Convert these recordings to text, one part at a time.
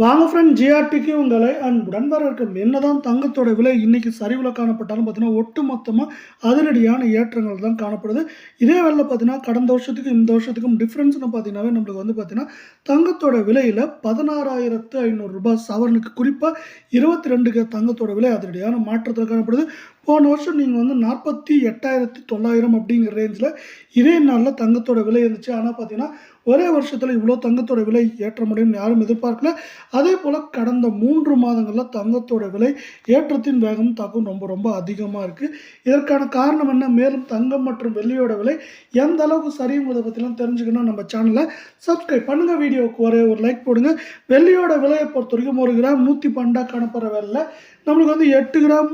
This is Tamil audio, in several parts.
வாங்க ஃப்ரெண்ட் ஜிஆர்டிக்கு உங்களை அன்புடன் வரவேற்கும். என்னதான் தங்கத்தோட விலை இன்னைக்கு சரிவில் காணப்பட்டாலும் பார்த்தீங்கன்னா ஒட்டு மொத்தமாக அதிரடியான ஏற்றங்கள் தான் காணப்படுது. இதே வேலை பார்த்தீங்கன்னா கடந்த வருஷத்துக்கு இந்த வருஷத்துக்கும் டிஃப்ரென்ஸ்னு பார்த்தீங்கன்னாவே நம்மளுக்கு வந்து பார்த்தீங்கன்னா தங்கத்தோட விலையில் பதினாறாயிரத்து ஐநூறுரூபா சவரனுக்கு குறிப்பாக இருபத்தி ரெண்டுக்கு தங்கத்தோட விலை அதிரடியான மாற்றத்தில் காணப்படுது. போன வருஷம் நீங்கள் வந்து நாற்பத்தி எட்டாயிரத்தி தொள்ளாயிரம் அப்படிங்கிற ரேஞ்சில் இதே நாளில் தங்கத்தோட விலை இருந்துச்சு. ஆனால் பார்த்தீங்கன்னா ஒரே வருஷத்தில் இவ்வளோ தங்கத்தோட விலை ஏற்ற முடியும்னு யாரும் எதிர்பார்க்கல. அதே போல் கடந்த மூன்று மாதங்களில் தங்கத்தோட விலை ஏற்றத்தின் வேகம் தாக்கம் ரொம்ப ரொம்ப அதிகமாக இருக்குது இதற்கான காரணம் என்ன? மேலும் தங்கம் மற்றும் வெள்ளியோட விலை எந்த அளவுக்கு சரியுங்கிறத பற்றிலாம் தெரிஞ்சுக்கணும் நம்ம சேனலை சப்ஸ்கிரைப் பண்ணுங்கள் வீடியோவுக்கு ஒரே ஒரு லைக் போடுங்க. வெள்ளியோட விலையை பொறுத்த வரைக்கும் ஒரு கிராம் நூற்றி பன்னெண்டாக காணப்படுற வேலையில் நம்மளுக்கு வந்து எட்டு கிராம்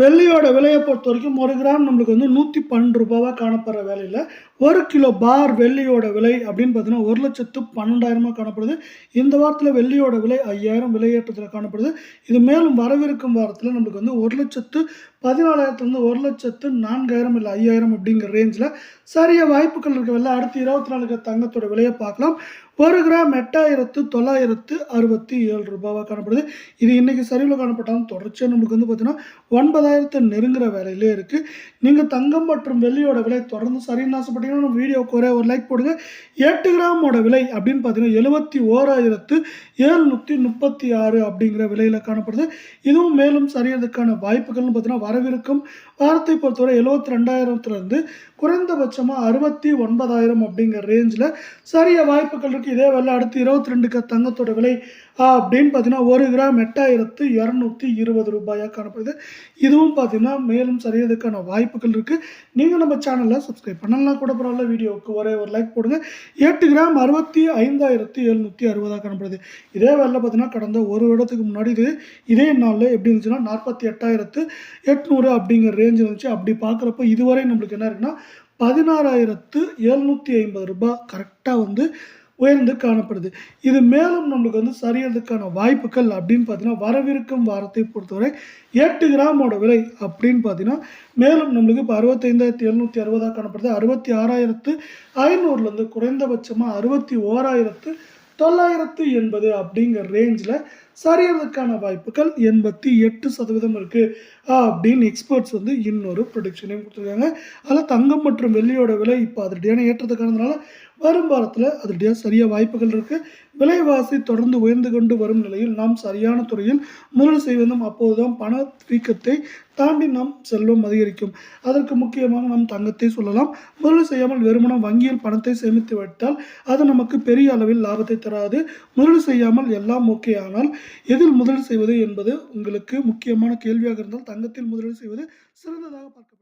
வெள்ளியோட விலையை பொறுத்த வரைக்கும் ஒரு கிராம் நம்மளுக்கு வந்து நூற்றி பன்னெண்டு ரூபாவாக காணப்படுற வேலையில் ஒரு கிலோ பார் வெள்ளியோட விலை அப்படின்னு பார்த்தீங்கன்னா ஒரு லட்சத்து பன்னெண்டாயிரமாக காணப்படுது. இந்த வாரத்தில் வெள்ளியோட விலை ஐயாயிரம் விலையேற்றத்தில் காணப்படுது. இது மேலும் வரவிருக்கும் வாரத்தில் நம்மளுக்கு வந்து ஒரு லட்சத்து பதினாலாயிரத்துலேருந்து ஒரு லட்சத்து நான்காயிரம் இல்லை ஐயாயிரம் அப்படிங்கிற ரேஞ்சில் சரிய வாய்ப்புகள் இருக்கவில்லை அடுத்து இருபத்தி நாலு தங்கத்தோட விலையை பார்க்கலாம். ஒரு கிராம் எட்டாயிரத்து தொள்ளாயிரத்து அறுபத்தி ஏழு ரூபாவாக காணப்படுது. இது இன்றைக்கி சரிவில் காணப்பட்டாலும் தொடர்ச்சியாக நம்மளுக்கு வந்து பார்த்தீங்கன்னா ஒன்பதாயிரத்து நெருங்குற வேலையிலே இருக்குது நீங்கள் தங்கம் மற்றும் வெள்ளியோட விலை தொடர்ந்து சரின்னு ஆசைப்பட்டீங்கன்னா நம்ம வீடியோக்கு ஒரே ஒரு லைக் போடுங்க. எட்டு கிராமோட விலை அப்படின்னு பார்த்தீங்கன்னா எழுபத்தி ஓராயிரத்து ஏழ்நூற்றி முப்பத்தி ஆறு அப்படிங்கிற விலையில் காணப்படுது. இதுவும் மேலும் சரியறதுக்கான வாய்ப்புகள்னு பார்த்தீங்கன்னா வரவிருக்கும். வாரத்தை பொறுத்தவரை எழுபத்தி ரெண்டாயிரத்துலேருந்து குறைந்தபட்சமாக அறுபத்தி ஒன்பதாயிரம் அப்படிங்கிற ரேஞ்சில் சரிய வாய்ப்புகள் இருக்குது இதே வெள்ளை அடுத்து இருபத்தி ரெண்டுக்கு தங்கத்தோட விலை அப்படின்னு பார்த்தீங்கன்னா ஒரு கிராம் எட்டாயிரத்து இரநூத்தி இருபது ரூபாயாக காணப்படுது. இதுவும் பார்த்தீங்கன்னா மேலும் சரியதுக்கான வாய்ப்புகள் இருக்குது நீங்கள் நம்ம சேனலில் சப்ஸ்கிரைப் பண்ணலாம் கூட பரவாயில்ல. வீடியோவுக்கு ஒரே ஒரு லைக் போடுங்க. எட்டு கிராம் அறுபத்தி ஐந்தாயிரத்து எழுநூற்றி அறுபதாக காணப்படுது. இதே வெள்ளை பார்த்தீங்கன்னா கடந்த ஒரு வருடத்துக்கு முன்னாடி இது இதே நாளில் எப்படி இருந்துச்சுன்னா நாற்பத்தி எட்டாயிரத்து எட்நூறு அப்படிங்கிற ரேஞ்ச் இருந்துச்சு. அப்படி பார்க்குறப்ப இதுவரை நம்மளுக்கு என்ன இருக்குன்னா பதினாறாயிரத்து எழுநூற்றி ஐம்பது ரூபாய் கரெக்டாக வந்து உயர்ந்து காணப்படுது. இது மேலும் நம்மளுக்கு வந்து சரியறதுக்கான வாய்ப்புகள் அப்படின்னு பார்த்தீங்கன்னா வரவிருக்கும் வாரத்தை பொறுத்தவரை எட்டு கிராமோட விலை அப்படின்னு பார்த்தீங்கன்னா மேலும் நம்மளுக்கு இப்போ அறுபத்தைந்தாயிரத்தி எழுநூற்றி அறுபதாக காணப்படுது. அறுபத்தி ஆறாயிரத்து ஐநூறுலேருந்து குறைந்தபட்சமாக அறுபத்தி ஓராயிரத்து தொள்ளாயிரத்து எண்பது அப்படிங்கிற ரேஞ்சில் சரியறதுக்கான வாய்ப்புகள் எண்பத்தி எட்டு சதவீதம் இருக்குது அப்படின்னு எக்ஸ்பர்ட்ஸ் வந்து இன்னொரு ப்ரொடிக்ஷனையும் கொடுத்துருக்காங்க. அதில் தங்கம் மற்றும் வெள்ளியோட விலை இப்போ அதிரடியான ஏற்றத்துக்கானதுனால வரும் வாரத்தில் அதிரடியாக சரியாக வாய்ப்புகள் இருக்குது விலைவாசி தொடர்ந்து உயர்ந்து கொண்டு வரும் நிலையில் நாம் சரியான துறையில் முதல் செய்வதும் அப்போதுதான் பண வீக்கத்தை தாண்டி நாம் செல்வம் அதிகரிக்கும். அதற்கு முக்கியமாக நாம் தங்கத்தை சொல்லலாம். முதலீடு செய்யாமல் வெறுமனம் வங்கியில் பணத்தை சேமித்து விட்டால் அது நமக்கு பெரிய அளவில் லாபத்தை தராது. முதலீடு செய்யாமல் எல்லாம் ஓகே ஆனால் எதில் முதலீடு செய்வது என்பது உங்களுக்கு முக்கியமான கேள்வியாக இருந்தால் தங்கத்தில் முதலீடு செய்வது சிறந்ததாக பார்க்கப்படும்.